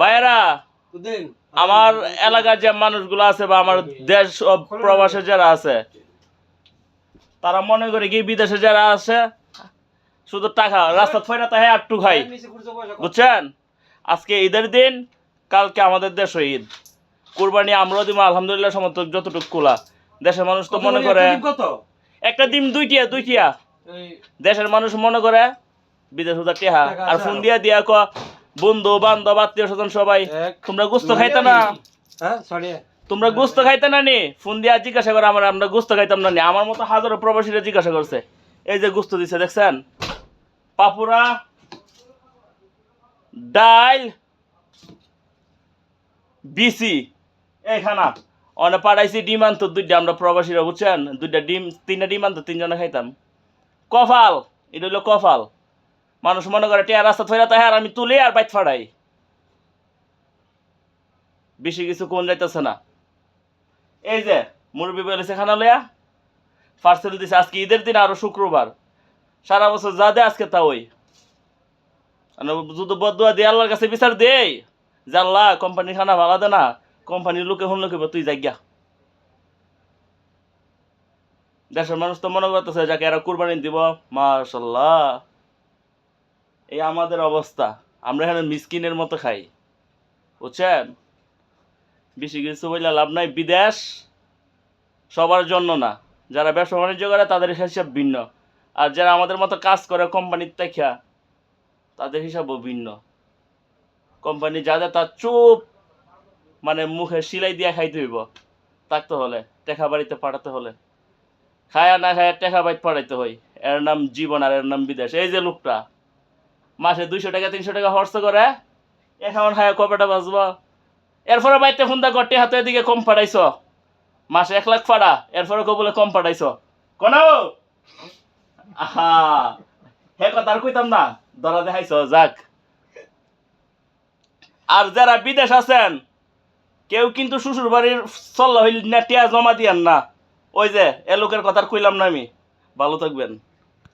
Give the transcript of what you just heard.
ভাইয়েরা আমার এলাকার যে মানুষগুলো আছে বা আমার দেশ ও প্রবাসে যারা আছে তারা মনে করে কি বিদেশে যারা আছে শুধু টাকা রাস্তা ফেরা তাহে একটু খাই। বুঝছেন? আজকে ঈদের দিন কালকে আমাদের দেশ ঈদ। কুরবানি আমরাও দিব আলহামদুলিল্লাহ সমর্থক যতটুকু খোলা দেশের মানুষ তো মনে করে একটা ডিম দুইটিয়া দুইটিয়া। দেশের মানুষ মনে করে বিদেশ উদার টেহা আর ফোন দিয়া দিয়া ক বন্ধু বান্ধব আত্মীয় স্বজন সবাই তোমরা গুস্ত খাইতে না? হ্যাঁ তোমরা গোস্ত খাইতে না নি? ফোন দিয়া জিজ্ঞাসা করে আমার আমরা গোস্ত খাইতাম না নি? আমার মতো হাজারো প্রবাসীরা জিজ্ঞাসা করছে এই যে গোস্ত দিছে দেখছেন? পাপুরা ডাইল বিসি এই খানা। অনে পাঠাইছি ডিম আনতো দুইটা আমরা প্রবাসীরা বুঝছেন? দুইটা ডিম তিনটা ডিম আনতো তিনজনে খাইতাম। কফাল এটা হলো কফাল। মানুষ মনে করে, টিয়া, রাস্তা থইরা তাই আর আমি তুলি আর বাইত ফাড়াই। বেশি কিছু কোন যাইতেছে না। এই যে, মুরব্বী বলেছে খানা লইয়া পার্সেল দিছে, আজকে ঈদের দিন আরও শুক্রবার। সারা বছর যা দে আজকে তা ওই। যদি বদুয়া দিয়ে আল্লাহর কাছে বিচার দেই। যে আল্লাহ কোম্পানির খানা ভালো দে না কোম্পানির লোকে হুন লোকে তুই যাইগা দেশের মানুষ তো মনে করতেছে, যাকে এরা কুরবানি দিব, মাশাল্লাহ। এই আমাদের অবস্থা। আমরা এখানে মিসকিনের মতো খাই। বুঝছেন? বেশি কিছু বললে লাভ নাই। বিদেশ সবার জন্য না। যারা ব্যবসা বাণিজ্য করে, তাদের হিসাব ভিন্ন। আর যারা আমাদের মতো কাজ করে কোম্পানির দেখা তাদের হিসাবও ভিন্ন। কোম্পানি যাদের তার চুপ মানে মুখে সিলাই দিয়ে খাইতে হইব। থাকতে হলে, টেকা বাড়িতে পাঠাতে হলে। খায়া না খায়া টেকা বাড়িতে পাঠাইতে হয়। এর নাম জীবন আর এর নাম বিদেশ। এই যে লোকটা মাসে দুইশো টাকা, তিনশো টাকা খরচ করে। এখন খায়া কপেটা বাঁচবো এরপরে বাইতে ফোন দা গটে হাতে এদিকে কম পাঠাইছ। মাসে এক লাখ ফাড়া, এরপরে কো বলে কম পাঠাইছ। কোন আহা! হে কথা আর কইতাম না, ধরা দেখাইছ, যাক। আর যারা বিদেশ আছেন, কেউ কিন্তু শ্বশুর বাড়ির চল্লা হইল না টিয়া জমা দিয়ান না। ওই যে, এ লোকের কথা কইলাম না আমি। ভালো থাকবেন।